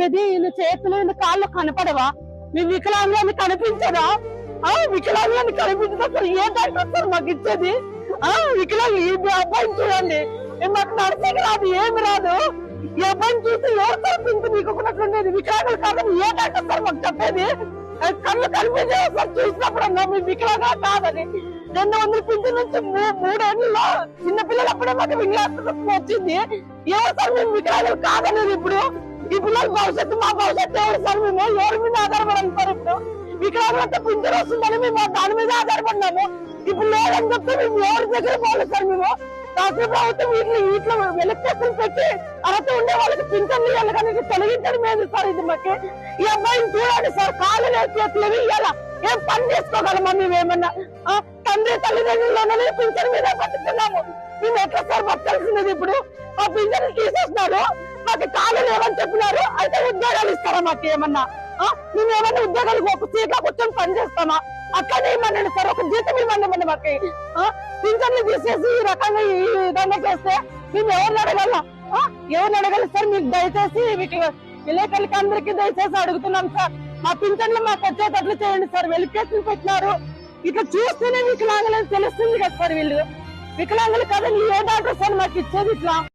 చెప్పేది ఈయన చేతులు ఈయన కాళ్ళు కనపడవా? మీ వికలాంగులని కనిపించదా? ఆ వికలాంగులని కనిపించదు? సార్ ఏ డాక్టర్ సార్ మాకు ఇచ్చేది? ఆ వికలాంగు ఈ అబ్బాయిని చూడండి. మాకు నడిచేకి రాదు ఏమి రాదు. ఈ అబ్బాయిని చూసి ఎవరు సార్ మీకు ఒకటి వికలాంగులు కాదు ఏ డాక్టర్ సార్ మాకు చెప్పేది? కళ్ళు కనిపించే సార్ చూసినప్పుడు అన్నా మీ వికలాంగా కాదని. రెండు వందల పింఛన్ నుంచి మూ- చిన్నపిల్లలు అప్పుడే మాకు వింగ్లాస్ వచ్చింది. ఎవరు సార్ మేము వికలాంగులు కాదనేది ఇప్పుడు. ఈ పిల్లల భవిష్యత్తు మా భవిష్యత్తు ఎవరు సార్? మేము ఎవరి మీద ఆధారపడాలి సార్ ఇప్పుడు వికలాంగులంతా పింఛన్ వస్తుందని మేము దాని మీద ఆధారపడినాము. ఇప్పుడు లేదని చెప్తే మేము ఎవరి దగ్గర పోలేదు సార్ మేము రాష్ట్ర ప్రభుత్వం వీటిని వీటిలో వెనక్కి పెట్టి అర్హత ఉండే వాళ్ళకి పింఛన్లు ఇవ్వాలి కానీ తొలగించడం లేదు సార్ ఇది మాకు? ఈ అబ్బాయిని చూడండి సార్ కాళ్ళు లేదు చేతులు ఇవ్వాలా ఏం పని చేసుకోగలమా మేము ఏమన్నా? తండ్రి తల్లిదండ్రులు పింఛన్ మీద బతుకుతున్నాము. మేము ఎట్లా సార్ బతకాల్సినది ఇప్పుడు? ఆ పింఛన్ తీసేస్తున్నారు. మాకు కాళ్ళు లేవని చెప్పినారు. అయితే ఉద్యోగాలు ఇస్తారా మాకు ఏమన్నా? ఆ, మేము ఏమన్నా ఉద్యోగాలు సీట్లో కూర్చొని పని చేస్తామా? అక్కడే సార్. ఒక జీతం ఇవ్వండి మాకు. ఆ, పింఛన్లు తీసేసి ఈ రకంగా ఈ విధంగా చేస్తే మేము ఎవరిని అడగల? ఎవరిని అడగాలి సార్? మీకు దయచేసి మీకు విలేకరులకి అందరికీ దయచేసి అడుగుతున్నాం సార్. మా పింఛన్లు మాకు వచ్చేటట్లు చేయండి సార్. వెలికేషన్ పెట్టినారు. ఇట్లా చూస్తేనే వికలాంగులని తెలుస్తుంది కదా సార్ వీళ్ళు. వికలాంగులు కదండి ఏ డాక్టర్ సార్ మాకు ఇచ్చేది ఇట్లా?